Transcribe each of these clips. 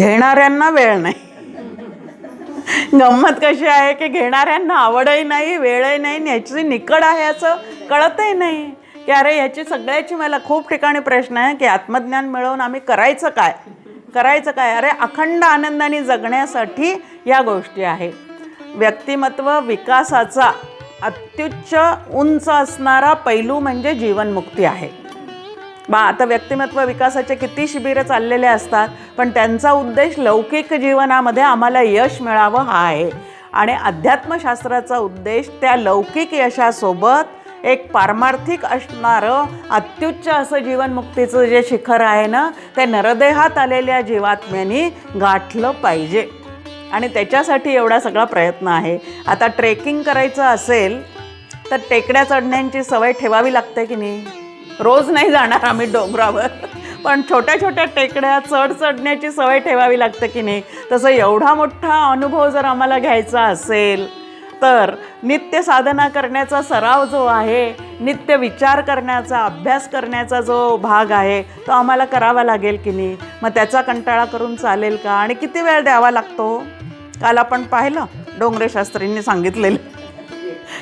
घेणाऱ्यांना वेळ नाही. गंमत कशी आहे की घेणाऱ्यांना आवडही नाही वेळही नाही याची निकड आहे असं कळतही नाही. की अरे ह्याची सगळ्याची मला खूप ठिकाणी प्रश्न आहे की आत्मज्ञान मिळवून आम्ही करायचं काय? करायचं काय? अरे अखंड आनंदाने जगण्यासाठी या गोष्टी आहे व्यक्तिमत्व विकासाचा अत्युच्च उंच असणारा पैलू म्हणजे जीवनमुक्ती आहे. बा आता व्यक्तिमत्व विकासाचे किती शिबिरं चाललेले असतात पण त्यांचा उद्देश लौकिक जीवनामध्ये आम्हाला यश मिळावं हा आहे. आणि अध्यात्मशास्त्राचा उद्देश त्या लौकिक यशासोबत एक पारमार्थिक असणारं अत्युच्च असं जीवनमुक्तीचं जे शिखर आहे ना ते नरदेहात आलेल्या जीवात्म्यानी गाठलं पाहिजे. आणि त्याच्यासाठी एवढा सगळा प्रयत्न आहे. आता ट्रेकिंग करायचं असेल तर टेकड्या चढण्यांची सवय ठेवावी लागते की नाही? रोज नाही जाणार आम्ही डोंगरावर. पण छोट्या छोट्या टेकड्या चढ चढण्याची सवय ठेवावी लागते की नाही? तसं एवढा मोठा अनुभव जर आम्हाला घ्यायचा असेल तर नित्य साधना करण्याचा सराव जो आहे नित्य विचार करण्याचा अभ्यास करण्याचा जो भाग आहे तो आम्हाला करावा लागेल की नाही? मग त्याचा कंटाळा करून चालेल का? आणि किती वेळ द्यावा लागतो? काल आपण पाहिलं डोंगरे शास्त्रींनी सांगितलेलं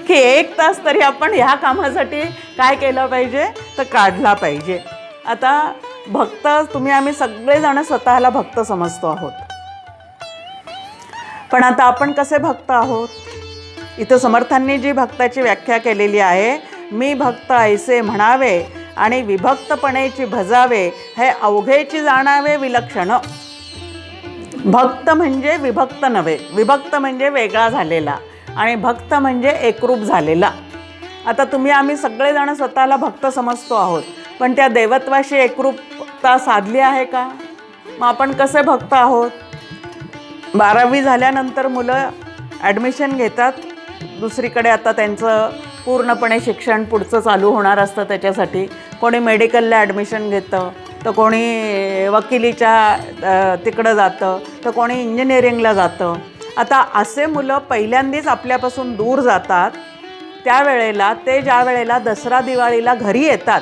की एक तास तरी आपण ह्या कामासाठी काय केलं पाहिजे? तर काढला पाहिजे. आता भक्त तुम्ही आम्ही सगळेजण स्वतःला भक्त समजतो आहोत. पण आता आपण कसे भक्त आहोत? इथं समर्थांनी जी भक्ताची व्याख्या केलेली आहे मी भक्त ऐसे म्हणावे आणि विभक्तपणेची भजावे हे अवघेची जाणावे विलक्षण. भक्त म्हणजे विभक्त नव्हे विभक्त म्हणजे वेगळा झालेला आणि भक्त म्हणजे एकरूप झालेला. आता तुम्ही आम्ही सगळेजण स्वतःला भक्त समजतो आहोत. पण त्या देवत्वाशी एकरूपता साधली आहे का? मग आपण कसे भक्त आहोत? बारावी झाल्यानंतर मुलं ॲडमिशन घेतात. दुसरीकडे आता त्यांचं पूर्णपणे शिक्षण पुढचं चालू होणार असतं त्याच्यासाठी. कोणी मेडिकलला ॲडमिशन घेतं तर कोणी वकिलीच्या तिकडं जातं तर कोणी इंजिनिअरिंगला जातं. आता असे मुलं पहिल्यांदाच आपल्यापासून दूर जातात. त्यावेळेला ते ज्या वेळेला दसरा दिवाळीला घरी येतात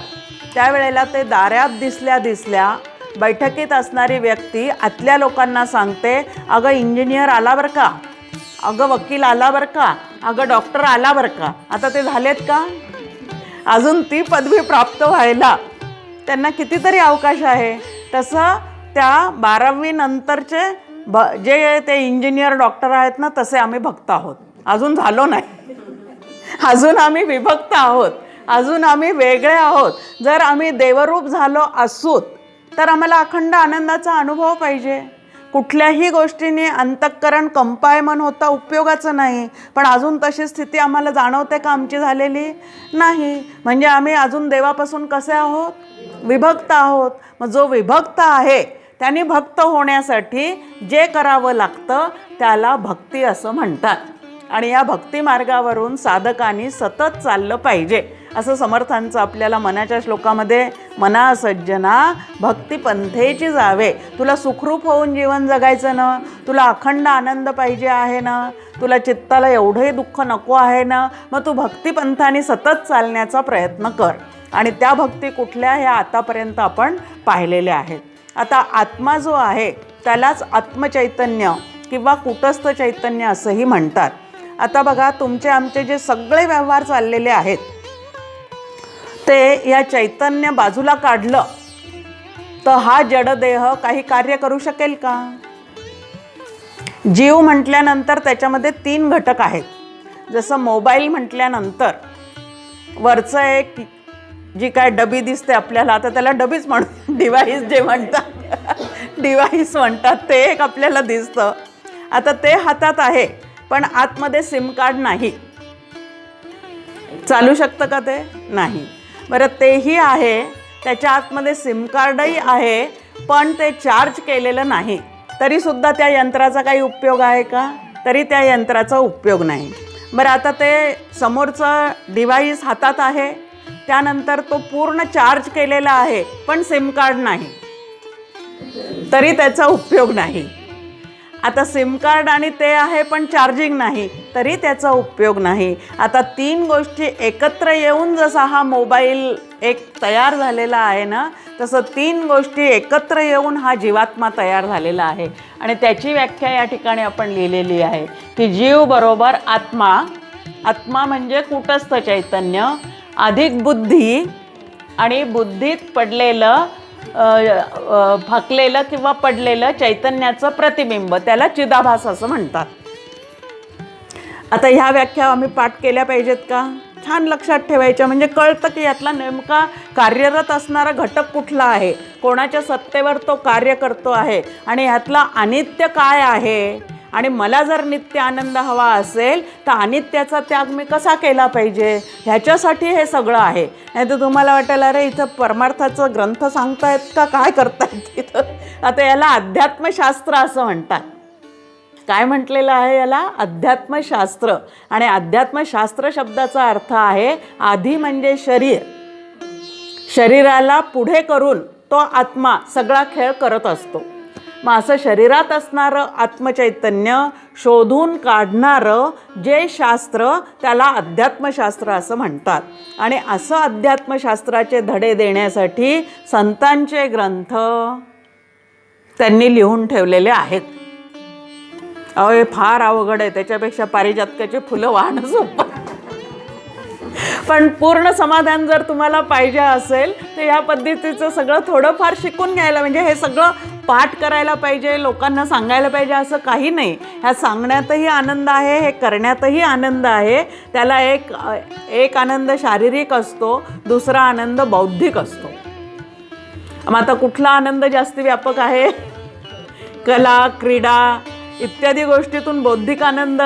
त्यावेळेला ते दाऱ्यात दिसल्या दिसल्या बैठकीत असणारी व्यक्ती आतल्या लोकांना सांगते अगं इंजिनियर आला बरं का? अगं वकील आला बरं का? अगं डॉक्टर आला बरं का? आता ते झालेत का? अजून ती पदवी प्राप्त व्हायला त्यांना कितीतरी अवकाश आहे. तसं त्या बारावी नंतरचे भ जे ते इंजिनियर डॉक्टर आहेत ना तसे आम्ही भक्त आहोत. अजून झालो नाही. अजून आम्ही विभक्त आहोत. अजून आम्ही वेगळे आहोत. जर आम्ही देवरूप झालो असूत तर आम्हाला अखंड आनंदाचा अनुभव पाहिजे. कुठल्याही गोष्टीने अंतःकरण कंपायमन होता उपयोगाचं नाही. पण अजून तशी स्थिती आम्हाला जाणवते का आमची झालेली? नाही. म्हणजे आम्ही अजून देवापासून कसे आहोत? विभक्त आहोत. मग जो विभक्त आहे त्यांनी भक्त होण्यासाठी जे करावं लागतं त्याला भक्ती असं म्हणतात. आणि या भक्ती मार्गावरून साधकांनी सतत चाललं पाहिजे. असं समर्थांचं आपल्याला मनाच्या श्लोकामध्ये मना सज्जना भक्तिपंथेची जावे. तुला सुखरूप होऊन जीवन जगायचं ना? तुला अखंड आनंद पाहिजे आहे ना? तुला चित्ताला एवढंही दुःख नको आहे ना? मग तू भक्तिपंथाने सतत चालण्याचा प्रयत्न कर. आणि त्या भक्ती कुठल्या ह्या आतापर्यंत आपण पाहिलेल्या आहेत. आता आत्मा जो आहे त्यालाच आत्मचैतन्य किंवा कुटस्थ चैतन्य असंही म्हणतात. आता बघा तुमचे आमचे जे सगळे व्यवहार चाललेले आहेत ते या चैतन्य बाजूला काढलं तर हा जडदेह काही कार्य करू शकेल का? जीव म्हटल्यानंतर त्याच्यामध्ये तीन घटक आहेत. जसं मोबाईल म्हटल्यानंतर वरचं एक जी काय डबी दिसते आपल्याला तर त्याला डबीच म्हण डिवाईस जे म्हणतात डिवाईस म्हणतात ते एक आपल्याला दिसतं. आता ते हातात आहे. पण आतमध्ये सिम कार्ड नाही. चालू शकतं का ते? नाही. बरं तेही आहे. त्याच्या आतमध्ये सिम कार्डही आहे पण ते चार्ज केलेलं नाही. तरीसुद्धा त्या यंत्राचा काही उपयोग आहे का? तरी त्या यंत्राचा उपयोग नाही. बरं आता ते समोरचं डिव्हाइस हातात आहे. त्यानंतर तो पूर्ण चार्ज केलेला आहे पण सिम कार्ड नाही. तरी त्याचा उपयोग नाही. आता सिम कार्ड आणि ते आहे पण चार्जिंग नाही तरी त्याचा उपयोग नाही. आता तीन गोष्टी एकत्र येऊन जसा हा मोबाईल एक तयार झालेला आहे ना तसं तीन गोष्टी एकत्र येऊन हा जीवात्मा तयार झालेला आहे. आणि त्याची व्याख्या या ठिकाणी आपण लिहिलेली आहे की जीव बरोबर आत्मा आत्मा म्हणजे कुटस्थ चैतन्य अधिक बुद्धी आणि बुद्धीत पडलेलं फाकलेलं किंवा पडलेलं चैतन्याचं प्रतिबिंब त्याला चिदाभास असं म्हणतात. आता ह्या व्याख्या आम्ही पाठ केल्या पाहिजेत का? छान लक्षात ठेवायच्या म्हणजे कळतं की यातला नेमका कार्यरत असणारा घटक कुठला आहे? कोणाच्या सत्तेवर तो कार्य करतो आहे? आणि ह्यातला अनित्य काय आहे? आणि मला जर नित्य आनंद हवा असेल तर अनित्याचा त्याग मी कसा केला पाहिजे? ह्याच्यासाठी हे सगळं आहे. नाही तर तुम्हाला वाटेल अरे इथं परमार्थाचं ग्रंथ सांगतायत का? काय करतायत इथं आता याला अध्यात्मशास्त्र असं म्हणतात. काय म्हटलेलं आहे याला? अध्यात्मशास्त्र. आणि अध्यात्मशास्त्र शब्दाचा अर्थ आहे आधी म्हणजे शरीर. शरीराला पुढे करून तो आत्मा सगळा खेळ करत असतो. मग असं शरीरात असणारं आत्मचैतन्य शोधून काढणारं जे शास्त्र त्याला अध्यात्मशास्त्र असं म्हणतात. आणि असं अध्यात्मशास्त्राचे धडे देण्यासाठी संतांचे ग्रंथ त्यांनी लिहून ठेवलेले आहेत. अहो हे फार अवघड आहे. त्याच्यापेक्षा पारिजातकाचे फुलं वाहणं सोपं पण पूर्ण समाधान जर तुम्हाला पाहिजे असेल तर या पद्धतीचं सगळं थोडंफार शिकून घ्यायला म्हणजे हे सगळं पाठ करायला पाहिजे लोकांना सांगायला पाहिजे असं काही नाही. ह्या सांगण्यातही आनंद आहे हे करण्यातही आनंद आहे. त्याला एक एक आनंद शारीरिक असतो दुसरा आनंद बौद्धिक असतो. मग आता कुठला आनंद जास्त व्यापक आहे? कला क्रीडा इत्यादी गोष्टीतून बौद्धिक आनंद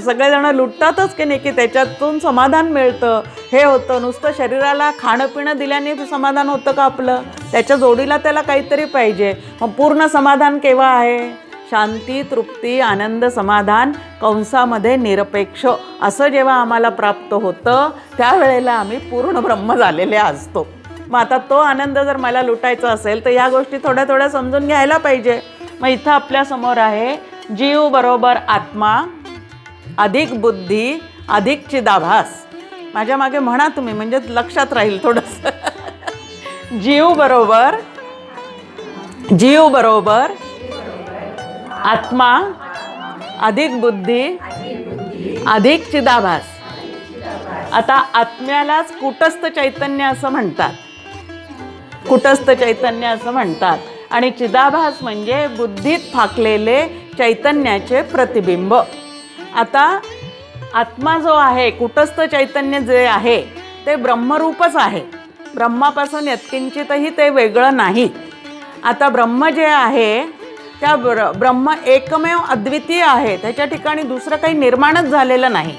सगळेजण लुटतातच की नाही की त्याच्यातून समाधान मिळतं. हे होतं. नुसतं शरीराला खाणं पिणं दिल्याने समाधान होतं का आपलं? त्याच्या जोडीला त्याला काहीतरी पाहिजे. मग पूर्ण समाधान केव्हा आहे? शांती तृप्ती आनंद समाधान कंसामध्ये निरपेक्ष. असं जेव्हा आम्हाला प्राप्त होतं त्यावेळेला आम्ही पूर्ण ब्रह्म झालेले असतो. मग आता तो आनंद जर मला लुटायचा असेल तर या गोष्टी थोड्या थोड्या समजून घ्यायला पाहिजे. मग इथं आपल्यासमोर आहे जीव बरोबर आत्मा अधिक बुद्धी अधिक चिदाभास. माझ्या मागे म्हणा तुम्ही म्हणजे लक्षात राहील थोडंसं. जीव बरोबर जीव बरोबर आत्मा अधिक बुद्धी अधिक चिदाभास. आता आत्म्यालाच कुटस्थ चैतन्य असं म्हणतात. कुटस्थ चैतन्य असं म्हणतात. आणि चिदाभास म्हणजे बुद्धीत फाकलेले चैतन्याचे प्रतिबिंब. आता आत्मा जो आहे कुटस्थ चैतन्य जे आहे ते ब्रह्मरूपच आहे. ब्रह्मापासून यत्किंचितही ते वेगळं नाही. आता ब्रह्म जे आहे त्या ब्र ब्रह्म एकमेव अद्वितीय आहे. त्याच्या ठिकाणी दुसरं काही निर्माणच झालेलं नाही.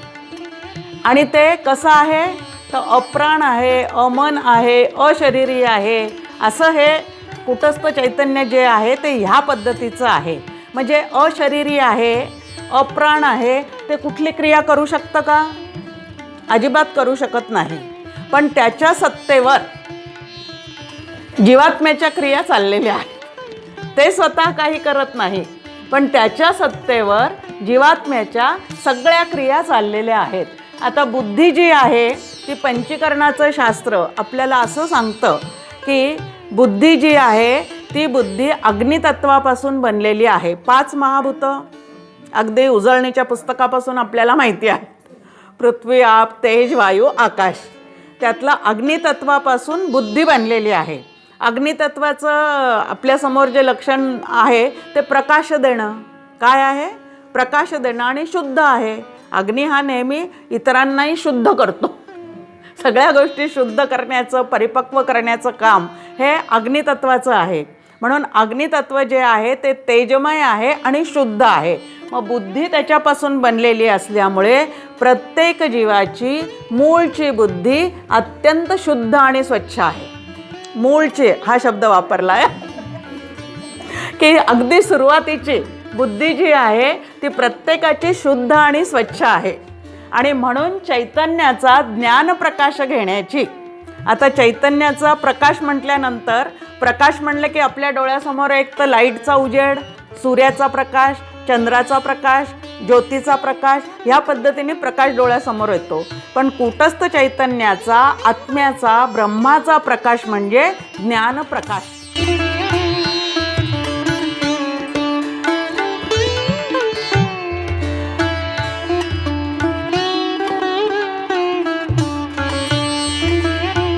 आणि ते कसं आहे? तर अप्राण आहे अमन आहे अशरीरी आहे. असं हे कुटस्थ चैतन्य जे आहे ते ह्या पद्धतीचं आहे. म्हणजे अशरीरी आहे अप्राण आहे ते कुठली क्रिया करू शकतं का? अजिबात करू शकत नाही. पण त्याच्या सत्तेवर जीवात्म्याच्या क्रिया चाललेल्या आहेत. ते स्वतः काही करत नाही पण त्याच्या सत्तेवर जीवात्म्याच्या सगळ्या क्रिया चाललेल्या आहेत. आता बुद्धी जी आहे ती पंचीकरणाचं शास्त्र आपल्याला असं सांगतं की बुद्धी जी आहे ती बुद्धी अग्नितत्वापासून बनलेली आहे. पाच महाभूतं अगदी उजळणीच्या पुस्तकापासून आपल्याला माहिती आहे. पृथ्वी आप तेज वायू आकाश. त्यातलं अग्नितत्वापासून बुद्धी बनलेली आहे. अग्नितत्वाचं आपल्यासमोर जे लक्षण आहे ते प्रकाश देणं. काय आहे? प्रकाश देणं आणि शुद्ध आहे. अग्नी हा नेहमी इतरांनाही शुद्ध करतो. सगळ्या गोष्टी शुद्ध करण्याचं परिपक्व करण्याचं काम हे अग्नितत्वाचं आहे. म्हणून अग्नितत्व जे आहे ते तेजमय आहे आणि शुद्ध आहे. मग बुद्धी त्याच्यापासून बनलेली असल्यामुळे प्रत्येक जीवाची मूळची बुद्धी अत्यंत शुद्ध आणि स्वच्छ आहे. मूळचे हा शब्द वापरला आहे की अगदी सुरुवातीची बुद्धी जी आहे ती प्रत्येकाची शुद्ध आणि स्वच्छ आहे. आणि म्हणून चैतन्याचा ज्ञानप्रकाश घेण्याची आता चैतन्याचा प्रकाश म्हटल्यानंतर प्रकाश म्हणलं की आपल्या डोळ्यासमोर एक तर लाईटचा उजेड सूर्याचा प्रकाश चंद्राचा प्रकाश ज्योतीचा प्रकाश ह्या पद्धतीने प्रकाश डोळ्यासमोर येतो. पण कुटस्थ चैतन्याचा आत्म्याचा ब्रह्माचा प्रकाश म्हणजे ज्ञानप्रकाश.